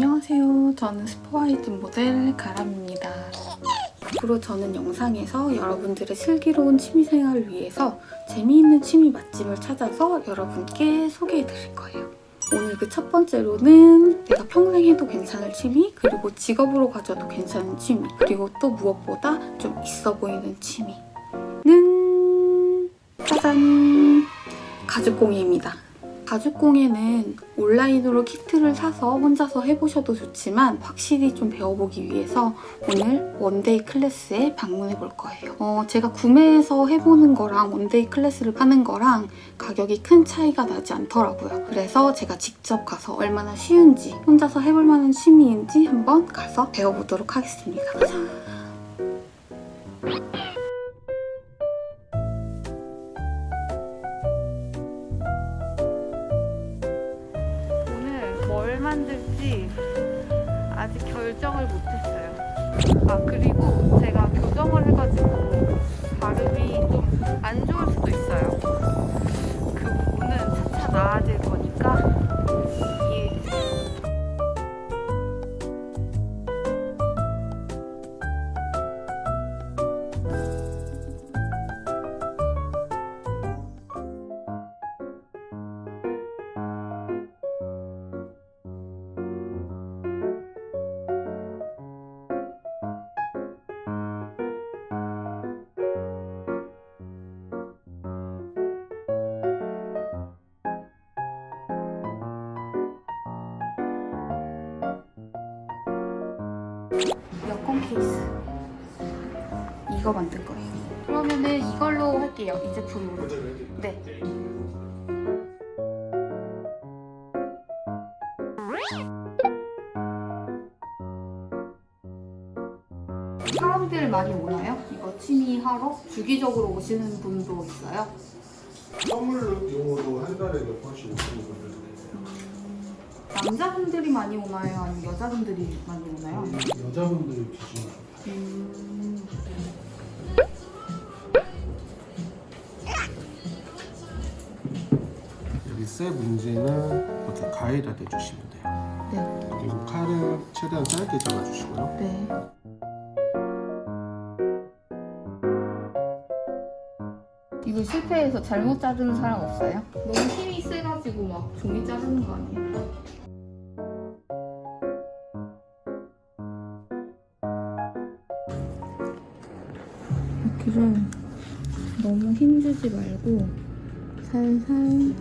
안녕하세요. 저는 스포아이즈 모델 가람입니다. 앞으로 저는 영상에서 여러분들의 슬기로운 취미생활을 위해서 재미있는 취미 맛집을 찾아서 여러분께 소개해 드릴 거예요. 오늘 그 첫 번째로는 내가 평생 해도 괜찮을 취미, 그리고 직업으로 가져도 괜찮은 취미, 그리고 또 무엇보다 좀 있어 보이는 취미는 짜잔! 가죽공예입니다. 가죽공예는 온라인으로 키트를 사서 혼자서 해보셔도 좋지만 확실히 좀 배워보기 위해서 오늘 원데이 클래스에 방문해 볼 거예요. 어, 제가 구매해서 해보는 거랑 원데이 클래스를 하는 거랑 가격이 큰 차이가 나지 않더라고요. 그래서 제가 직접 가서 얼마나 쉬운지 혼자서 해볼 만한 취미인지 한번 가서 배워보도록 하겠습니다. 뭘 만들지 아직 결정을 못했어요. 아 그리고 제가 교정을 해가지고 발음이 좀 안 좋을 수도 있어요. 그 부분은 차차 나아질 거니까 여권 케이스 이거 만들 거예요. 그러면은 이걸로 할게요. 이 제품으로. 네. 사람들 많이 오나요? 이거 취미 하러 주기적으로 오시는 분도 있어요. 선물용으로 한 달에 몇 번씩 오시는 분들도. 남자분들이 많이 오나요? 아니면 여자분들이 많이 오나요? 여자분들 기준으로. 음. 여기 쇠 문지는 이렇게 가위를 내주시면 돼요. 네. 그리고 칼을 최대한 짧게 잘라주시고요. 네. 이거 실패해서 잘못 자르는 사람 없어요? 너무 힘이 세가지고 막 종이 자르는 거 아니에요? 이렇게를 너무 힘주지 말고 살살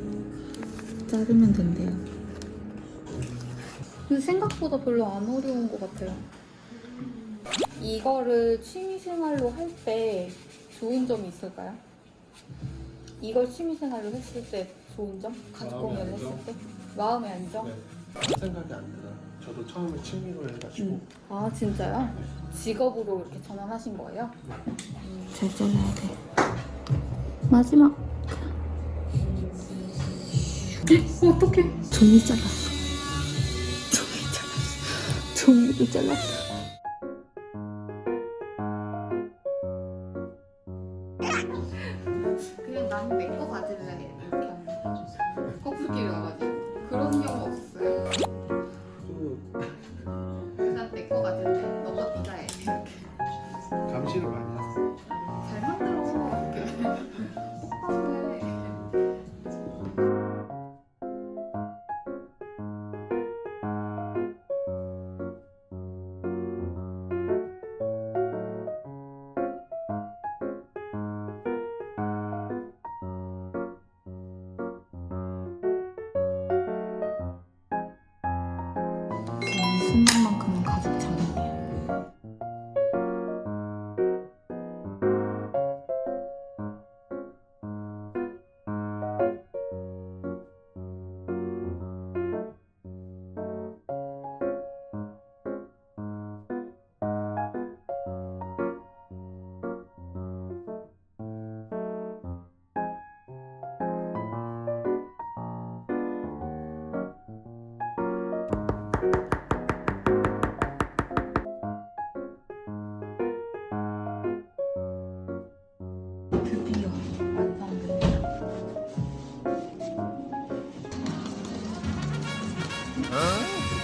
자르면 된대요. 근데 생각보다 별로 안 어려운 것 같아요. 이거를 취미생활로 할 때 좋은 점이 있을까요? 이걸 취미생활로 했을 때 좋은 점? 가죽공예를 마음의 했을? 때? 마음의 안정? 네. 생각이 안 들어요. 저도 처음에 취미로 해가지고 음. 아 진짜요? 직업으로 이렇게 전환하신 거예요? 음. 잘 잘라야 돼. 마지막. 어떡해. 종이 잘랐어. 종이 잘랐어. 종이도 잘랐어. 순간만큼은 가족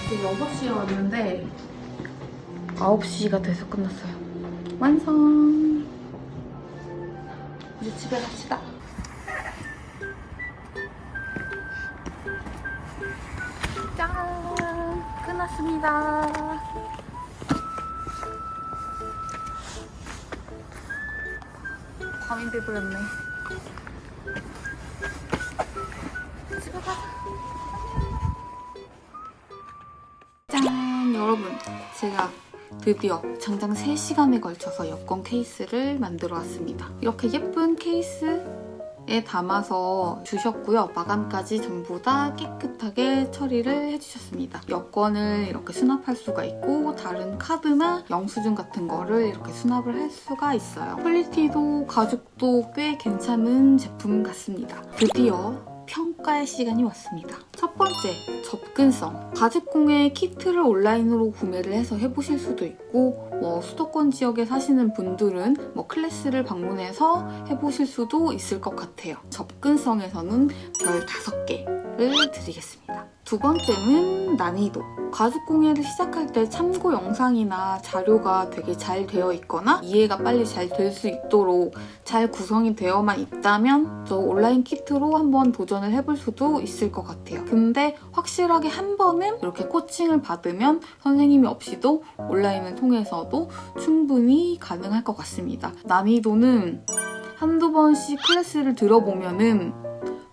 이제 6시에 왔는데 9시가 돼서 끝났어요. 완성! 이제 집에 갑시다. 짠! 끝났습니다. 밤이 돼버렸네. 집에 가자. 여러분, 제가 드디어 장장 3시간에 걸쳐서 여권 케이스를 만들어 왔습니다. 이렇게 예쁜 케이스에 담아서 주셨고요. 마감까지 전부 다 깨끗하게 처리를 해주셨습니다. 여권을 이렇게 수납할 수가 있고 다른 카드나 영수증 같은 거를 이렇게 수납을 할 수가 있어요. 퀄리티도 가죽도 꽤 괜찮은 제품 같습니다. 드디어 평가의 시간이 왔습니다. 첫 번째, 접근성. 가죽공예 키트를 온라인으로 구매를 해서 해보실 수도 있고, 뭐 수도권 지역에 사시는 분들은 뭐 클래스를 방문해서 해보실 수도 있을 것 같아요. 접근성에서는 별 5개를 드리겠습니다. 두 번째는 난이도. 가죽공예를 시작할 때 참고 영상이나 자료가 되게 잘 되어 있거나 이해가 빨리 잘 될 수 있도록 잘 구성이 되어만 있다면 저 온라인 키트로 한번 도전을 해볼 수도 있을 것 같아요. 근데 확실하게 한 번은 이렇게 코칭을 받으면 선생님이 없이도 온라인을 통해서도 충분히 가능할 것 같습니다. 난이도는 한두 번씩 클래스를 들어보면은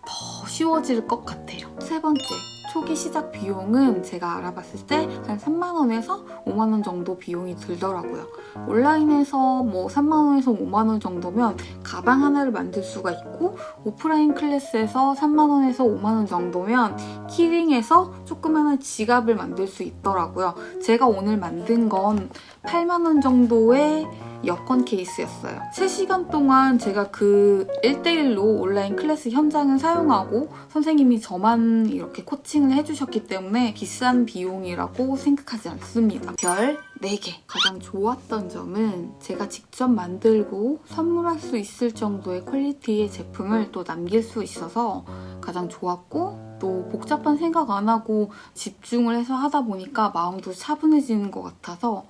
더 쉬워질 것 같아요. 세 번째. 초기 시작 비용은 제가 알아봤을 때 한 3만원에서 5만원 정도 비용이 들더라고요. 온라인에서 뭐 3만원에서 5만원 정도면 가방 하나를 만들 수가 있고 오프라인 클래스에서 3만원에서 5만원 정도면 키링에서 조그마한 지갑을 만들 수 있더라고요. 제가 오늘 만든 건 8만원 정도의 여권 케이스였어요. 3시간 동안 제가 그 1대1로 온라인 클래스 현장을 사용하고 선생님이 저만 이렇게 코칭을 해주셨기 때문에 비싼 비용이라고 생각하지 않습니다. 별 4개. 가장 좋았던 점은 제가 직접 만들고 선물할 수 있을 정도의 퀄리티의 제품을 또 남길 수 있어서 가장 좋았고 또 복잡한 생각 안 하고 집중을 해서 하다 보니까 마음도 차분해지는 것 같아서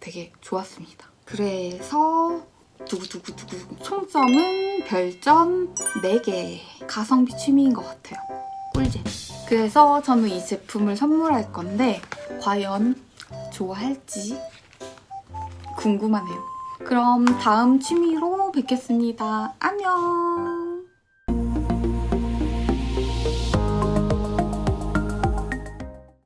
되게 좋았습니다. 그래서 두구두구두구 총점은 별점 4개 가성비 취미인 것 같아요. 꿀잼. 그래서 저는 이 제품을 선물할 건데 과연 좋아할지 궁금하네요. 그럼 다음 취미로 뵙겠습니다. 안녕!